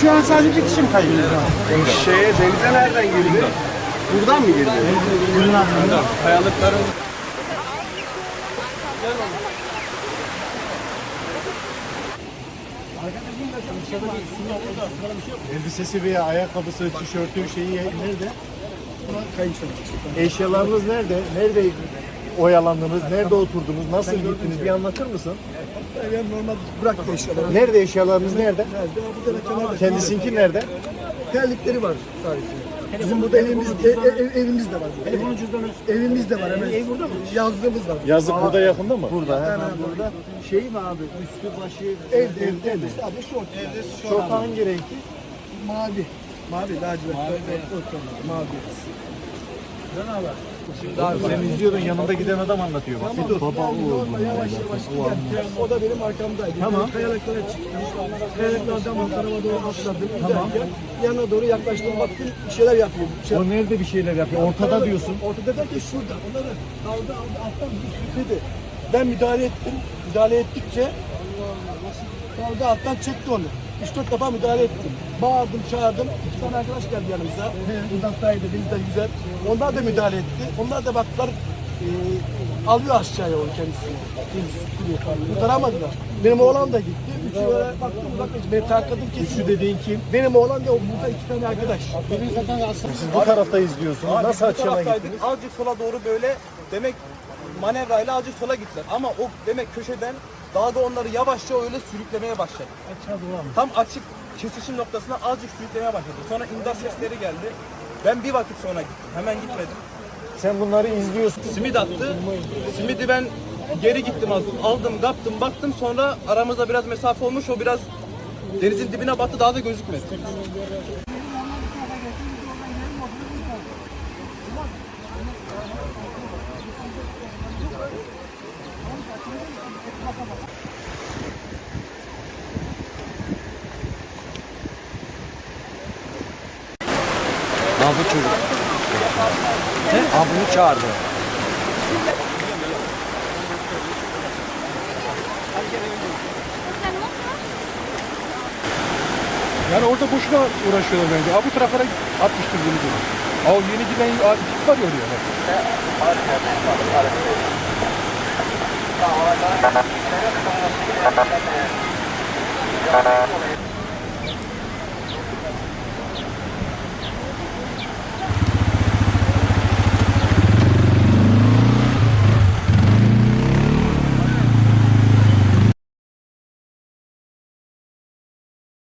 Şu an sadece bir kişi mi kaybediyor? Şeye denize nereden girdi? Buradan mı girdi? Buradan. Kayalıkların Elbisesi veya ayakkabısı, tişörtü şeyi nerede? Eşyalarınız nerede? Nerede oyalandınız? Nerede oturdunuz? Nasıl gittiniz? Bir anlatır mısın? Ben normal bıraktı eşyaları. Nerede eşyalarınız nerede? Nerede? Bu da kenarda. Kendisininki nerede? Terlikleri var sadece. Bizim burada evimiz, e, e- ev- evimiz de var. Telefonun cüzdanı. Evimiz de var hemen. Ev burada mı? Yazdığımız var. Yazık burada yakında mı? Burada hemen burada. Şey mi abi? Üstü başı Evde, evde, evde. Sadece şort. Çok hangi renkli? Mavi. Mavi, lacivert. Mavi. Mavi. Abi sen izliyordun yanında giden adam anlatıyor bak. Bir dur. Baba Yavaş yavaş giderken o da benim arkamdaydı. Tamam. Kayalıklara çıktım. Kayalıklardan bu tarafa doğru atladım. Tamam. Yanına doğru yaklaştım. Baktım bir şeyler yapıyor. Bir şey- O nerede bir şeyler yapıyor? Ortada diyorsun. Ortada derken şurada. Onları aldı aldı alttan bir sürükledi. Ben müdahale ettim. Müdahale ettikçe aldı alttan çekti onu. Üç dört defa müdahale ettim. Bağırdım, çağırdım. İki tane arkadaş geldi yanımıza. Uzaktaydı, bizden güzel. Onlar da müdahale etti. Onlar da baktılar, e, alıyor aşağıya onu kendisini. Kendisi Kurtaramadılar. Benim oğlan da gitti. Üçü böyle baktım uzaklaştı. Beni takladım kesin. Şu dediğin kim? Benim oğlan da o burada iki tane arkadaş. Siz bu tarafta izliyorsunuz. Abi Nasıl taraftaydık, gittiniz? Azıcık sola doğru böyle demek manevrayla azıcık sola gittiler. Ama o demek köşeden dalga onları yavaşça öyle sürüklemeye başladı. Tam açık kesişim noktasına azıcık sürüklemeye başladı. Sonra imdat sesleri geldi. Ben bir vakit sonra gittim. Hemen gitmedim. Sen bunları izliyorsun. Simit attı. Simidi ben geri gittim az. Aldım, kaptım, baktım. Sonra aramızda biraz mesafe olmuş. O biraz denizin dibine battı. Daha da gözükmedi. Ha bu çocuk. Ha bunu çağırdı. Yani orada boşuna uğraşıyorlar bence. Abi bu taraflara atmıştır bunu diyor. Aa o yeni giden tip var ya oraya. Bak.